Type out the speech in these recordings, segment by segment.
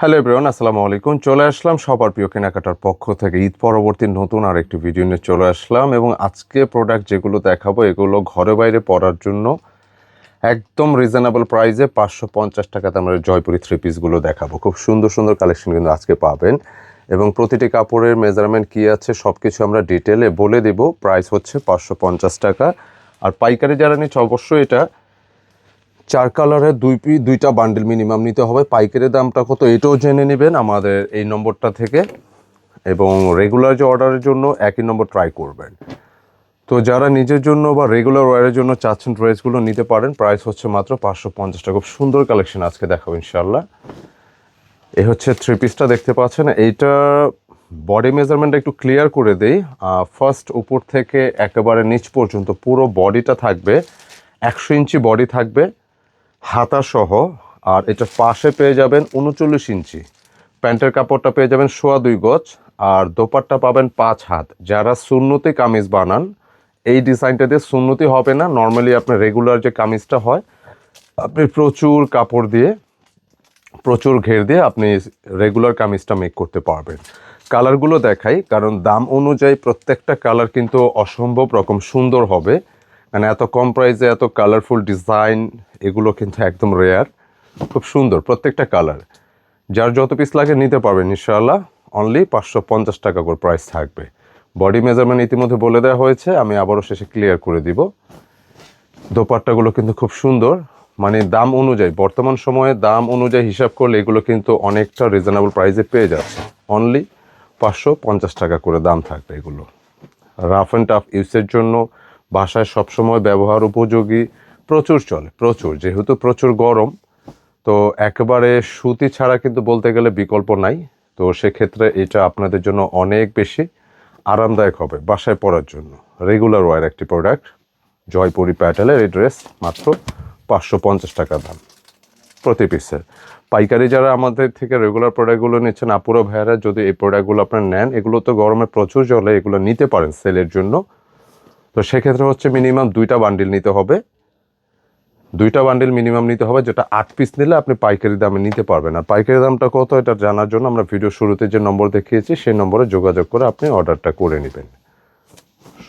Hello everyone আসসালামু আলাইকুম চলে আসলাম সবার প্রিয় কেনাকাটার পক্ষ থেকে। ঈদ পরবর্তী নতুন আর একটি ভিডিও নিয়ে চলে আসলাম এবং আজকে প্রোডাক্ট যেগুলো দেখাবো, এগুলো ঘরে বাইরে পরার জন্য একদম রিজনেবল প্রাইসে পাঁচশো পঞ্চাশ টাকাতে আমরা জয়পুরি থ্রি পিসগুলো দেখাবো। খুব সুন্দর সুন্দর কালেকশন কিন্তু আজকে পাবেন। এবং প্রতিটি কাপড়ের মেজারমেন্ট কী আছে সব কিছু আমরা ডিটেলে বলে দেব। প্রাইস হচ্ছে পাঁচশো পঞ্চাশ টাকা। আর পাইকারি যারা নিচ্ছে, অবশ্যই এটা চার কালারের দুই পি, দুইটা বান্ডেল মিনিমাম নিতে হবে। পাইকারি দামটা কত এটাও জেনে নেবেন আমাদের এই নম্বরটা থেকে। এবং রেগুলার যে অর্ডারের জন্য একই নম্বর ট্রাই করবেন। তো যারা নিজের জন্য বা রেগুলার ওয়ারের জন্য চাচ্ছেন ড্রেসগুলো নিতে পারেন প্রাইস হচ্ছে মাত্র পাঁচশো পঞ্চাশ টাকা। খুব সুন্দর কালেকশন আজকে দেখাবো ইনশাল্লাহ এই হচ্ছে থ্রি পিসটা দেখতে পাচ্ছেন। এইটা বডি মেজারমেন্টটা একটু ক্লিয়ার করে দেই। ফার্স্ট উপর থেকে একেবারে নিচ পর্যন্ত পুরো বডিটা থাকবে। একশো ইঞ্চি বডি থাকবে। হাতা সহ আর এটা পাশে পেয়ে যাবেন উনচল্লিশ ইঞ্চি। প্যান্টের কাপড়টা পেয়ে যাবেন সোয়া দুই গজ, আর দোপারটা পাবেন পাঁচ হাত। যারা সুন্নতি কামিজ বানান, এই ডিজাইনটা দিয়ে সুন্নতি হবে না। নর্মালি আপনার রেগুলার যে কামিজটা হয়, আপনি প্রচুর কাপড় দিয়ে, প্রচুর ঘের দিয়ে আপনি রেগুলার কামিজটা মেক করতে পারবেন। কালারগুলো দেখাই, কারণ দাম অনুযায়ী প্রত্যেকটা কালার কিন্তু অসম্ভব রকম সুন্দর হবে। মানে এত কম প্রাইসে এত কালারফুল ডিজাইন এগুলো কিন্তু একদম রেয়ার খুব সুন্দর প্রত্যেকটা কালার যার যত পিস লাগে নিতে পারবেন ইনশাআল্লাহ অনলি পাঁচশো পঞ্চাশ টাকা করে প্রাইস থাকবে। বডি মেজারমেন্ট ইতিমধ্যে বলে দেওয়া হয়েছে, আমি আবারও শেষে ক্লিয়ার করে দিব। দোপাট্টাগুলো কিন্তু খুব সুন্দর মানে দাম অনুযায়ী, বর্তমান সময়ে দাম অনুযায়ী হিসাব করলে এগুলো কিন্তু অনেকটা রিজনেবল প্রাইসে পেয়ে যাচ্ছে। অনলি পাঁচশো পঞ্চাশ টাকা করে দাম থাকবে এগুলো। রাফ অ্যান্ড টাফ ইউজের জন্য বাসায় সবসময় ব্যবহার উপযোগী, প্রচুর চলে, প্রচুর, যেহেতু প্রচুর গরম, তো একেবারে সুতি ছাড়া কিন্তু বলতে গেলে বিকল্প নাই, তো সেক্ষেত্রে এটা আপনাদের জন্য অনেক বেশি আরামদায়ক হবে বাসায় পরার জন্য। রেগুলার ওয়ার একটি প্রোডাক্ট জয়পুরি প্যাটেলের এই ড্রেস মাত্র পাঁচশো পঞ্চাশ টাকা দাম প্রতি পিসের পাইকারি যারা আমাদের থেকে রেগুলার প্রোডাক্টগুলো নিচ্ছেন, আপুরো, ভাইয়ারা যদি এই প্রোডাক্টগুলো আপনার নেন, এগুলো তো গরমে প্রচুর জলে এগুলো নিতে পারেন সেলের জন্য। তো সেক্ষেত্রে হচ্ছে মিনিমাম দুইটা বান্ডিল নিতে হবে। দুইটা বান্ডিল মিনিমাম নিতে হবে, যেটা আট পিস নিলে আপনি পাইকারি দামে নিতে পারবেন। আর পাইকারি দামটা কত এটা জানার জন্য আমরা ভিডিও শুরুতে যে নম্বর দেখিয়েছি, সেই নম্বরে যোগাযোগ করে আপনি অর্ডারটা করে নেবেন।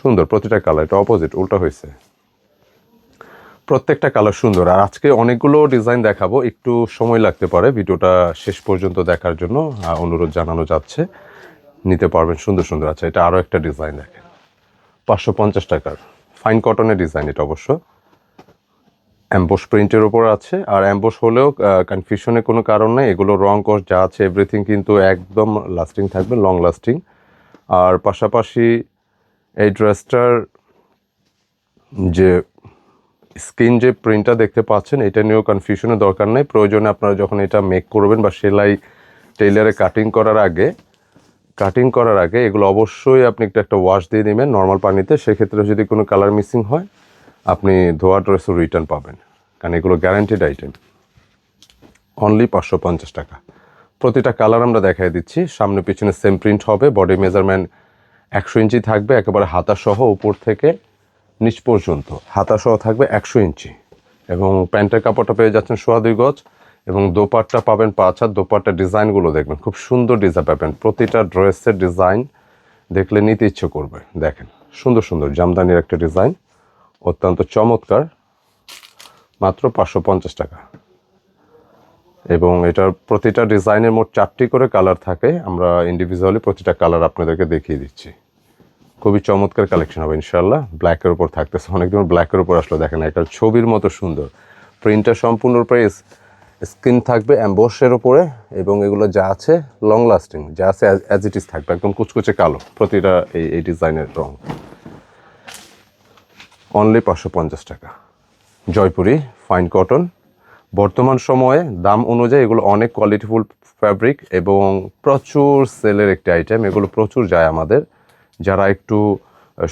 সুন্দর, প্রতিটা কালার এটা অপোজিট উল্টা হয়েছে। প্রত্যেকটা কালার সুন্দর। আর আজকে অনেকগুলো ডিজাইন দেখাবো, একটু সময় লাগতে পারে, ভিডিওটা শেষ পর্যন্ত দেখার জন্য অনুরোধ জানানো যাচ্ছে। নিতে পারবেন সুন্দর সুন্দর। আচ্ছা এটা আরও একটা ডিজাইন দেখেন। পাঁচশো পঞ্চাশ টাকার। ফাইন কটনের ডিজাইন এটা অবশ্য। অ্যাম্বোস প্রিন্টের ওপর আছে। আর অ্যাম্বোস হলেও কনফিউশনের কোনো কারণ নেই। এগুলো রং কস যা আছে এভরিথিং কিন্তু একদম লাস্টিং থাকবে লং লাস্টিং আর পাশাপাশি এই ড্রেসটার যে স্কিন যে প্রিন্টটা দেখতে পাচ্ছেন, এটা নিয়েও কনফিউশনের দরকার নেই। প্রয়োজনে আপনারা যখন এটা মেক করবেন বা সেলাই টেইলারে কাটিং করার আগে কাটিং করার আগে এগুলো অবশ্যই আপনি একটু একটা ওয়াশ দিয়ে নেবেন নর্মাল পানিতে। সেক্ষেত্রে যদি কোনো কালার মিসিং হয়, আপনি ধোয়া ড্রেসও রিটার্ন পাবেন। কারণ এগুলো গ্যারান্টিড আইটেম অনলি পাঁচশো পঞ্চাশ টাকা। প্রতিটা কালার আমরা দেখাই দিচ্ছি। সামনে পিছনে সেম প্রিন্ট হবে। বডি মেজারমেন্ট একশো ইঞ্চি থাকবে, একেবারে হাতা সহ উপর থেকে নিচ পর্যন্ত। হাতা সহ থাকবে একশো ইঞ্চি। এবং প্যান্টের কাপড়টা পেয়ে যাচ্ছেন সোয়া দুই গজ। এবং দোপাট্টা পাবেন পাঁচ হাত। ডিজাইনগুলো দেখবেন, খুব সুন্দর ডিজাইন পাবেন। প্রতিটা ড্রেসের ডিজাইন দেখলে নিতে ইচ্ছে করবে। দেখেন, সুন্দর সুন্দর জামদানির একটা ডিজাইন অত্যন্ত চমৎকার। মাত্র পাঁচশো পঞ্চাশ টাকা। এবং এটার প্রতিটা ডিজাইনের মোট চারটি করে কালার থাকে। আমরা ইন্ডিভিজুয়ালি প্রতিটা কালার আপনাদেরকে দেখিয়ে দিচ্ছি। খুবই চমৎকার কালেকশন হবে ইনশাল্লাহ ব্ল্যাকের উপর থাকতেছে, অনেকদিন ব্ল্যাকের উপর আসলে। দেখেন, একটা ছবির মতো সুন্দর। প্রিন্টটা সম্পূর্ণরূপে স্কিন থাকবে অ্যাম্বোসের ওপরে এবং এগুলো যা আছে লং লাস্টিং যা আছে অ্যাজ ইট ইজ থাকবে, একদম কুচকুচে কালো, প্রতিটা এই এই ডিজাইনের রং। অনলি পাঁচশো পঞ্চাশ টাকা। জয়পুরি ফাইন কটন বর্তমান সময়ে দাম অনুযায়ী এগুলো অনেক কোয়ালিটিফুল ফ্যাব্রিক এবং প্রচুর সেলের একটি আইটেম এগুলো প্রচুর যায় আমাদের। যারা একটু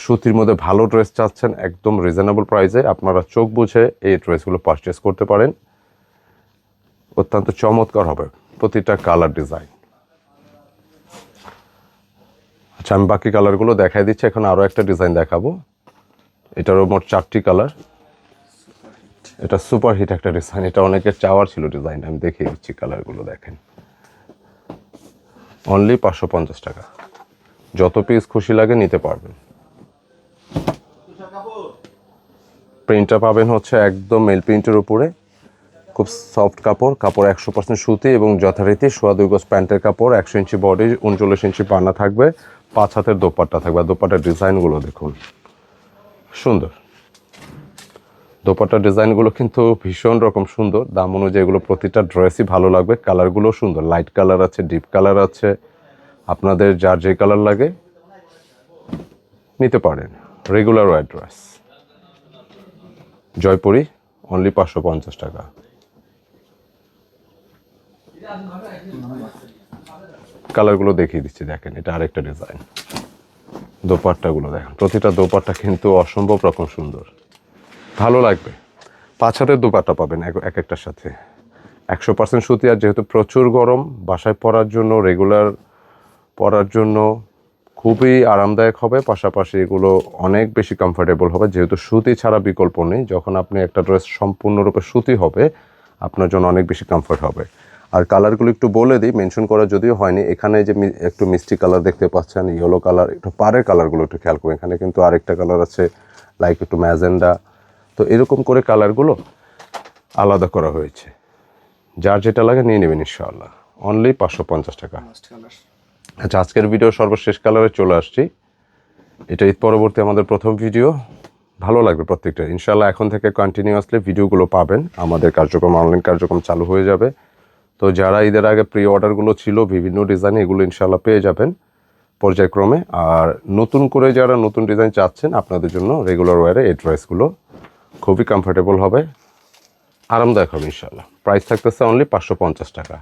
সুতির মধ্যে ভালো ড্রেস চাচ্ছেন, একদম রিজনেবল প্রাইসে আপনারা চোখ বুঝে এই ড্রেসগুলো পারচেস করতে পারেন। অত্যন্ত চমৎকার হবে প্রতিটা কালার ডিজাইন আচ্ছা আমি বাকি কালারগুলো দেখাই দিচ্ছি, এখন আরও একটা ডিজাইন দেখাবো। এটারও মোট চারটি কালার এটা সুপার হিট একটা ডিজাইন এটা অনেকের চাওয়ার ছিল ডিজাইন আমি দেখিয়ে দিচ্ছি কালারগুলো দেখেন। অনলি পাঁচশো পঞ্চাশ টাকা। যত পিস খুশি লাগে নিতে পারবেন। প্রিন্টটা পাবেন হচ্ছে একদম মেল প্রিন্টের উপরে। খুব সফট কাপড় কাপড় একশো পার্সেন্ট সুতি এবং যথারীতি সোয়া দুই গজ প্যান্টের কাপড়, একশো ইঞ্চি বডি উনচল্লিশ ইঞ্চি পানা থাকবে, পাঁচ হাতের দোপাট্টা থাকবে। দোপাট্টার ডিজাইনগুলো দেখুন। সুন্দর। দোপাট্টার ডিজাইনগুলো কিন্তু ভীষণ রকম সুন্দর। দাম অনুযায়ী এগুলো প্রতিটা ড্রেসই ভালো লাগবে। কালারগুলো সুন্দর। লাইট কালার আছে ডিপ কালার আছে। আপনাদের যার যে কালার লাগে, নিতে পারেন। Regular wear dress Jaipuri only পাঁচশো পঞ্চাশ টাকা। কালারগুলো দেখিয়ে দিচ্ছি, দেখেন, এটা আরেকটা ডিজাইন। দোপাট্টাগুলো দেখেন, প্রতিটা দোপাট্টা কিন্তু অসম্ভব রকম সুন্দর। ভালো লাগবে। পাঁচ হাতের দোপাট্টা পাবেন এক এক একটার সাথে। একশো পার্সেন্ট সুতি, আর যেহেতু প্রচুর গরম, বাসায় পরার জন্য রেগুলার পরার জন্য খুবই আরামদায়ক হবে। পাশাপাশি এগুলো অনেক বেশি কমফোর্টেবল হবে। যেহেতু সুতি ছাড়া বিকল্প নেই, যখন আপনি একটা ড্রেস সম্পূর্ণরূপে সুতি হবে, আপনার জন্য অনেক বেশি কমফোর্ট হবে। আর কালারগুলো একটু বলে দিই মেনশন করা যদিও হয়নি এখানে যে একটু মিষ্টি কালার দেখতে পাচ্ছেন ইয়েলো কালার একটু পাড়ের কালারগুলো একটু খেয়াল করুন এখানে কিন্তু আরেকটা কালার আছে লাইক একটু ম্যাজেন্ডা। তো এরকম করে কালারগুলো আলাদা করা হয়েছে। যার যেটা লাগে নিয়ে নেবেন ইনশাআল্লাহ। অনলি পাঁচশো পঞ্চাশ টাকা। আচ্ছা আজকের ভিডিও সর্বশেষ কালারে চলে আসছি। এটা ঈদ পরবর্তী আমাদের প্রথম ভিডিও ভালো লাগবে প্রত্যেকটা। ইনশাল্লাহ এখন থেকে কন্টিনিউয়াসলি ভিডিওগুলো পাবেন। আমাদের কার্যক্রম অনলাইন কার্যক্রম চালু হয়ে যাবে। তো যারা ঈদের আগে প্রি অর্ডারগুলো ছিল, বিভিন্ন ডিজাইন এগুলো ইনশাল্লাহ পেয়ে যাবেন পর্যায়ক্রমে। আর নতুন করে যারা নতুন ডিজাইন চাচ্ছেন, আপনাদের জন্য রেগুলার ওয়ারে এই ড্রেসগুলো খুবই কমফোর্টেবল হবে। আরামদায়ক হবে ইনশাল্লাহ প্রাইস থাকতেছে অনলি পাঁচশো পঞ্চাশ টাকা।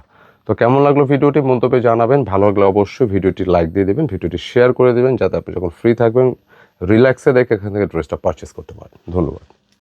তো কেমন লাগল ভিডিওটি মন্তব্যে জানাবেন। ভালো লাগলে অবশ্যই ভিডিওটি লাইক দিয়ে দেবেন, ভিডিওটি শেয়ার করে দেবেন, যাতে আপনি যখন ফ্রি থাকবেন রিল্যাক্সে দেখে এখান থেকে ড্রেসটা পারচেস করতে পারেন। ধন্যবাদ।